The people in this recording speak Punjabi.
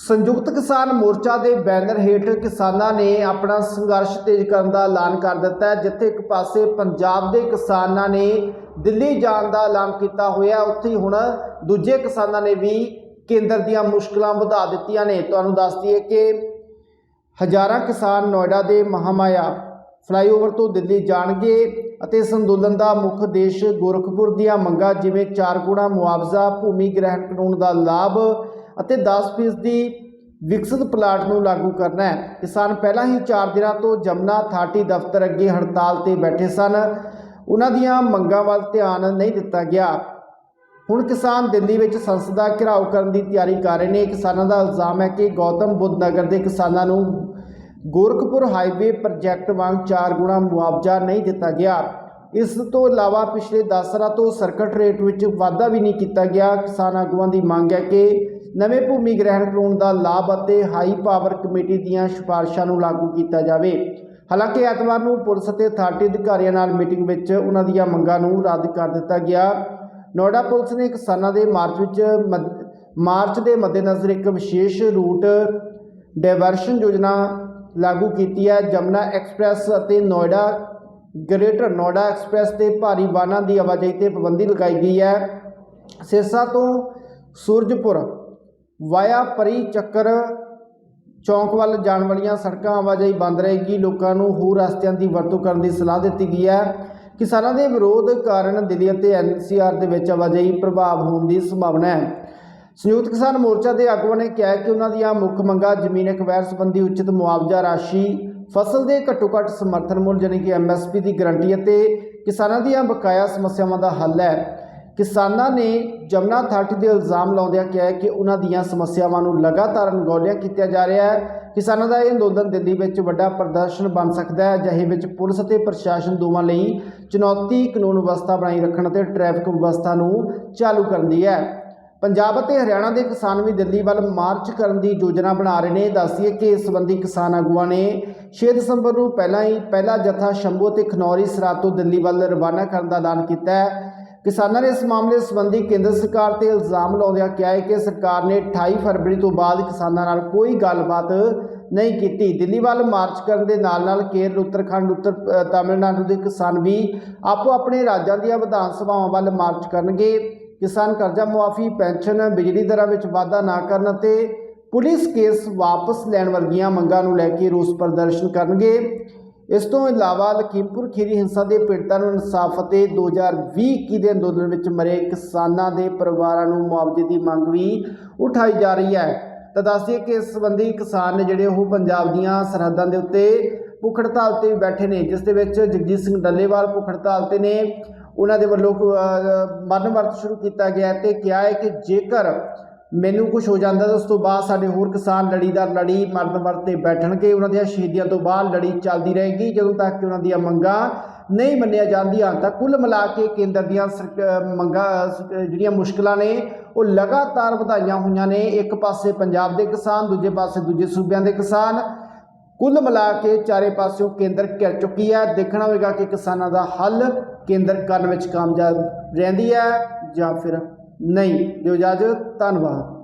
ਸੰਯੁਕਤ ਕਿਸਾਨ ਮੋਰਚਾ ਦੇ ਬੈਨਰ ਹੇਠ ਕਿਸਾਨਾਂ ਨੇ ਆਪਣਾ ਸੰਘਰਸ਼ ਤੇਜ਼ ਕਰਨ ਦਾ ਐਲਾਨ ਕਰ ਦਿੱਤਾ ਜਿੱਥੇ ਇੱਕ ਪਾਸੇ ਪੰਜਾਬ ਦੇ ਕਿਸਾਨਾਂ ਨੇ ਦਿੱਲੀ ਜਾਣ ਦਾ ਐਲਾਨ ਕੀਤਾ ਹੋਇਆ ਉੱਥੇ ਹੁਣ ਦੂਜੇ ਕਿਸਾਨਾਂ ਨੇ ਵੀ ਕੇਂਦਰ ਦੀਆਂ ਮੁਸ਼ਕਲਾਂ ਵਧਾ ਦਿੱਤੀਆਂ ਨੇ। ਤੁਹਾਨੂੰ ਦੱਸ ਦਈਏ ਕਿ ਹਜ਼ਾਰਾਂ ਕਿਸਾਨ ਨੋਇਡਾ ਦੇ ਮਹਾਮਾਇਆ ਫਲਾਈਓਵਰ ਤੋਂ ਦਿੱਲੀ ਜਾਣਗੇ ਅਤੇ ਇਸ ਅੰਦੋਲਨ ਦਾ ਮੁੱਖ ਉਦੇਸ਼ ਗੋਰਖਪੁਰ ਦੀਆਂ ਮੰਗਾਂ ਜਿਵੇਂ ਚਾਰ ਗੁਣਾ ਮੁਆਵਜ਼ਾ, ਭੂਮੀ ਗ੍ਰਹਿਣ ਕਾਨੂੰਨ ਦਾ ਲਾਭ ਅਤੇ 10% ਦੀ ਵਿਕਸਿਤ ਪਲਾਟ ਨੂੰ ਲਾਗੂ ਕਰਨਾ ਹੈ। ਕਿਸਾਨ ਪਹਿਲਾਂ ਹੀ 4 ਦਿਨਾਂ ਤੋਂ ਜਮਨਾ ਥਾਟੀ ਦਫ਼ਤਰ ਅੱਗੇ ਹੜਤਾਲ ਤੇ ਬੈਠੇ ਸਨ। ਉਹਨਾਂ ਦੀਆਂ ਮੰਗਾਂ ਵੱਲ ਧਿਆਨ ਨਹੀਂ ਦਿੱਤਾ ਗਿਆ। ਹੁਣ ਕਿਸਾਨ ਦਿੱਲੀ ਵਿੱਚ ਸੰਸਦ ਦਾ ਘਿਰਾਓ ਕਰਨ ਦੀ ਤਿਆਰੀ ਕਰ ਰਹੇ ਨੇ। ਕਿਸਾਨਾਂ ਦਾ ਇਲਜ਼ਾਮ ਹੈ ਕਿ ਗੌਤਮ ਬੁੱਧ ਨਗਰ ਦੇ ਕਿਸਾਨਾਂ ਨੂੰ ਗੋਰਖਪੁਰ ਹਾਈਵੇ ਪ੍ਰੋਜੈਕਟ ਵਾਂਗ 4 ਗੁਣਾ ਮੁਆਵਜ਼ਾ ਨਹੀਂ ਦਿੱਤਾ ਗਿਆ। ਇਸ ਤੋਂ ਇਲਾਵਾ ਪਿਛਲੇ 10 ਸਾਲਾਂ ਤੋਂ ਸਰਕਟ ਰੇਟ ਵਿੱਚ ਵਾਧਾ ਵੀ ਨਹੀਂ ਕੀਤਾ ਗਿਆ। ਕਿਸਾਨ ਆਗੂਆਂ ਦੀ ਮੰਗ ਹੈ ਕਿ ਨਵੇਂ ਭੂਮੀ ਗ੍ਰਹਿਣ ਕਾਨੂੰਨ ਦਾ ਲਾਭ ਅਤੇ ਹਾਈ ਪਾਵਰ ਕਮੇਟੀ ਦੀਆਂ ਸਿਫਾਰਸ਼ਾਂ ਨੂੰ ਲਾਗੂ ਕੀਤਾ ਜਾਵੇ। ਹਾਲਾਂਕਿ ਐਤਵਾਰ ਨੂੰ ਪੁਲਿਸ ਅਤੇ ਅਥਾਰਟੀ ਅਧਿਕਾਰੀਆਂ ਨਾਲ ਮੀਟਿੰਗ ਵਿੱਚ ਉਹਨਾਂ ਦੀਆਂ ਮੰਗਾਂ ਨੂੰ ਰੱਦ ਕਰ ਦਿੱਤਾ ਗਿਆ। ਨੋਇਡਾ ਪੁਲਿਸ ਨੇ ਕਿਸਾਨਾਂ ਦੇ ਮਾਰਚ ਵਿੱਚ ਮੱਧ- ਮਾਰਚ ਦੇ ਮੱਦੇਨਜ਼ਰ ਇੱਕ ਵਿਸ਼ੇਸ਼ ਰੂਟ ਡਾਇਵਰਸ਼ਨ ਯੋਜਨਾ ਲਾਗੂ ਕੀਤੀ ਹੈ। ਜਮਨਾ ਐਕਸਪ੍ਰੈਸ ਅਤੇ ਨੋਇਡਾ, ਗ੍ਰੇਟਰ ਨੋਇਡਾ ਐਕਸਪ੍ਰੈਸ ਤੇ ਭਾਰੀ ਵਾਹਨਾਂ ਦੀ ਆਵਾਜਾਈ ਤੇ ਪਾਬੰਦੀ ਲਗਾਈ ਗਈ ਹੈ। ਸਿਰਸਾ ਤੋਂ ਸੂਰਜਪੁਰ ਵਾਇਆ ਪਰੀ ਚੱਕਰ ਚੌਂਕ ਵੱਲ ਜਾਣ ਵਾਲੀਆਂ ਸੜਕਾਂ ਆਵਾਜਾਈ ਬੰਦ ਰਹੇਗੀ। ਲੋਕਾਂ ਨੂੰ ਹੋਰ ਰਸਤਿਆਂ ਦੀ ਵਰਤੋਂ ਕਰਨ ਦੀ ਸਲਾਹ ਦਿੱਤੀ ਗਈ ਹੈ। ਕਿਸਾਨਾਂ ਦੇ ਵਿਰੋਧ ਕਾਰਨ ਦਿੱਲੀ ਅਤੇ ਐਨਸੀਆਰ ਦੇ ਵਿੱਚ ਆਵਾਜਾਈ ਪ੍ਰਭਾਵ ਹੋਣ ਦੀ ਸੰਭਾਵਨਾ ਹੈ। ਸੰਯੁਕਤ ਕਿਸਾਨ ਮੋਰਚਾ ਦੇ ਆਗੂਆਂ ਨੇ ਕਿਹਾ ਕਿ ਉਹਨਾਂ ਦੀਆਂ ਮੁੱਖ ਮੰਗਾਂ ਜ਼ਮੀਨ ਅਕਵਾਇਰ ਸੰਬੰਧੀ ਉਚਿਤ ਮੁਆਵਜ਼ਾ ਰਾਸ਼ੀ, ਫਸਲ ਦੇ ਘੱਟੋ ਘੱਟ ਸਮਰਥਨ ਮੁੱਲ ਯਾਨੀ ਕਿ ਐਮਐਸਪੀ ਦੀ ਗਾਰੰਟੀ ਅਤੇ ਕਿਸਾਨਾਂ ਦੀਆਂ ਬਕਾਇਆ ਸਮੱਸਿਆਵਾਂ ਦਾ ਹੱਲ ਹੈ। ਕਿਸਾਨਾਂ ਨੇ ਜਮਨਾ ਥਾਟੀ ਦੇ ਇਲਜ਼ਾਮ ਲਾਉਂਦਿਆਂ ਕਿਹਾ ਹੈ ਕਿ ਉਹਨਾਂ ਦੀਆਂ ਸਮੱਸਿਆਵਾਂ ਨੂੰ ਲਗਾਤਾਰ ਅਣਗੌਲਿਆ ਕੀਤਾ ਜਾ ਰਿਹਾ ਹੈ। ਕਿਸਾਨਾਂ ਦਾ ਇਹ ਅੰਦੋਲਨ ਦਿੱਲੀ ਵਿੱਚ ਵੱਡਾ ਪ੍ਰਦਰਸ਼ਨ ਬਣ ਸਕਦਾ ਹੈ, ਅਜਿਹੇ ਵਿੱਚ ਪੁਲਿਸ ਅਤੇ ਪ੍ਰਸ਼ਾਸਨ ਦੋਵਾਂ ਲਈ ਚੁਣੌਤੀ ਕਾਨੂੰਨ ਵਿਵਸਥਾ ਬਣਾਈ ਰੱਖਣ ਅਤੇ ਟ੍ਰੈਫਿਕ ਵਿਵਸਥਾ ਨੂੰ ਚਾਲੂ ਕਰਨ ਦੀ ਹੈ। ਪੰਜਾਬ ਅਤੇ ਹਰਿਆਣਾ ਦੇ ਕਿਸਾਨ ਵੀ ਦਿੱਲੀ ਵੱਲ ਮਾਰਚ ਕਰਨ ਦੀ ਯੋਜਨਾ ਬਣਾ ਰਹੇ ਨੇ। ਦੱਸੀਏ ਕਿ ਇਸ ਸੰਬੰਧੀ ਕਿਸਾਨ ਆਗੂਆਂ ਨੇ 6 ਦਸੰਬਰ ਨੂੰ ਪਹਿਲਾਂ ਹੀ ਪਹਿਲਾ ਜਥਾ ਸ਼ੰਭੂ ਅਤੇ ਖਨੌਰੀ ਸਰਹੱਦ ਤੋਂ ਦਿੱਲੀ ਵੱਲ ਰਵਾਨਾ ਕਰਨ ਦਾ ਐਲਾਨ ਕੀਤਾ ਹੈ। ਕਿਸਾਨਾਂ ਨੇ ਇਸ ਮਾਮਲੇ ਸੰਬੰਧੀ ਕੇਂਦਰ ਸਰਕਾਰ ਤੇ ਇਲਜ਼ਾਮ ਲਾਉਂਦਿਆਂ ਕਿਹਾ ਹੈ ਕਿ ਸਰਕਾਰ ਨੇ 28 ਫਰਵਰੀ ਤੋਂ ਬਾਅਦ ਕਿਸਾਨਾਂ ਨਾਲ ਕੋਈ ਗੱਲਬਾਤ ਨਹੀਂ ਕੀਤੀ। ਦਿੱਲੀ ਵੱਲ ਮਾਰਚ ਕਰਨ ਦੇ ਨਾਲ ਨਾਲ ਕੇਰਲ, ਉੱਤਰਾਖੰਡ, ਉੱਤਰ ਤਾਮਿਲਨਾਡੂ ਦੇ ਕਿਸਾਨ ਵੀ ਆਪੋ ਆਪਣੇ ਰਾਜਾਂ ਦੀਆਂ ਵਿਧਾਨ ਸਭਾਵਾਂ ਵੱਲ ਮਾਰਚ ਕਰਨਗੇ। ਕਿਸਾਨ ਕਰਜ਼ਾ ਮੁਆਫੀ, ਪੈਨਸ਼ਨ ਬਿਜਲੀ ਦਰਾਂ ਵਿੱਚ ਵਾਧਾ ਨਾ ਕਰਨ ਅਤੇ ਪੁਲਿਸ ਕੇਸ ਵਾਪਸ ਲੈਣ ਵਰਗੀਆਂ ਮੰਗਾਂ ਨੂੰ ਲੈ ਕੇ ਰੋਸ ਪ੍ਰਦਰਸ਼ਨ ਕਰਨਗੇ। ਇਸ ਤੋਂ ਇਲਾਵਾ ਲਖੀਮਪੁਰ ਖੀਰੀ ਹਿੰਸਾ ਦੇ ਪੀੜਤਾਂ ਨੂੰ ਇਨਸਾਫ ਅਤੇ 2020-21 ਦੇ ਅੰਦੋਲਨ ਵਿੱਚ ਮਰੇ ਕਿਸਾਨਾਂ ਦੇ ਪਰਿਵਾਰਾਂ ਨੂੰ ਮੁਆਵਜ਼ੇ ਦੀ ਮੰਗ ਵੀ ਉਠਾਈ ਜਾ ਰਹੀ ਹੈ। ਤਾਂ ਦੱਸਦੀਏ ਕਿ ਇਸ ਸੰਬੰਧੀ ਕਿਸਾਨ ਨੇ ਜਿਹੜੇ ਉਹ ਪੰਜਾਬ ਦੀਆਂ ਸਰਹੱਦਾਂ ਦੇ ਉੱਤੇ ਭੁੱਖ ਹੜਤਾਲ ਤੇ ਬੈਠੇ ਨੇ, ਜਿਸ ਦੇ ਵਿੱਚ ਜਗਜੀਤ ਸਿੰਘ ਡੱਲੇਵਾਲ ਭੁੱਖ ਹੜਤਾਲ ਤੇ ਨੇ, ਉਹਨਾਂ ਦੇ ਵੱਲੋਂ ਮਰਨ ਵਰਤ ਸ਼ੁਰੂ ਕੀਤਾ ਗਿਆ ਹੈ ਤੇ ਕਿਹਾ ਹੈ ਕਿ ਜੇਕਰ ਮੈਨੂੰ ਕੁਝ ਹੋ ਜਾਂਦਾ ਤਾਂ ਉਸ ਤੋਂ ਬਾਅਦ ਸਾਡੇ ਹੋਰ ਕਿਸਾਨ ਲੜੀਦਾਰ ਲੜੀ ਮਰਨ ਵਰਤ ਤੇ ਬੈਠਣਗੇ, ਉਹਨਾਂ ਦੀਆਂ ਸ਼ਹੀਦੀਆਂ ਤੋਂ ਬਾਅਦ ਲੜੀ ਚੱਲਦੀ ਰਹੇਗੀ, ਜਦੋਂ ਤੱਕ ਕਿ ਉਹਨਾਂ ਦੀਆਂ ਮੰਗਾਂ ਨਹੀਂ ਮੰਨੀਆਂ ਜਾਂਦੀਆਂ ਤਾਂ ਕੁੱਲ ਮਿਲਾ ਕੇ ਕੇਂਦਰ ਦੀਆਂ ਸਰਕ- ਮੰਗਾਂ ਜਿਹੜੀਆਂ ਮੁਸ਼ਕਲਾਂ ਨੇ, ਉਹ ਲਗਾਤਾਰ ਵਧਾਈਆਂ ਹੋਈਆਂ ਨੇ। ਇੱਕ ਪਾਸੇ ਪੰਜਾਬ ਦੇ ਕਿਸਾਨ, ਦੂਜੇ ਪਾਸੇ ਦੂਜੇ ਸੂਬਿਆਂ ਦੇ ਕਿਸਾਨ। ਕੁੱਲ ਮਿਲਾ ਕੇ ਚਾਰੇ ਪਾਸਿਓਂ ਕੇਂਦਰ ਘਿਰ ਚੁੱਕੀ ਹੈ। ਦੇਖਣਾ ਹੋਵੇਗਾ ਕਿ ਕਿਸਾਨਾਂ ਦਾ ਹੱਲ ਕੇਂਦਰ ਕਰਨ ਵਿੱਚ ਕਾਮਯਾਬ ਰਹਿੰਦੀ ਹੈ ਜਾਂ ਫਿਰ ਨਹੀਂ ਦਿਓ ਇਜਾਜ਼ਤ ਧੰਨਵਾਦ।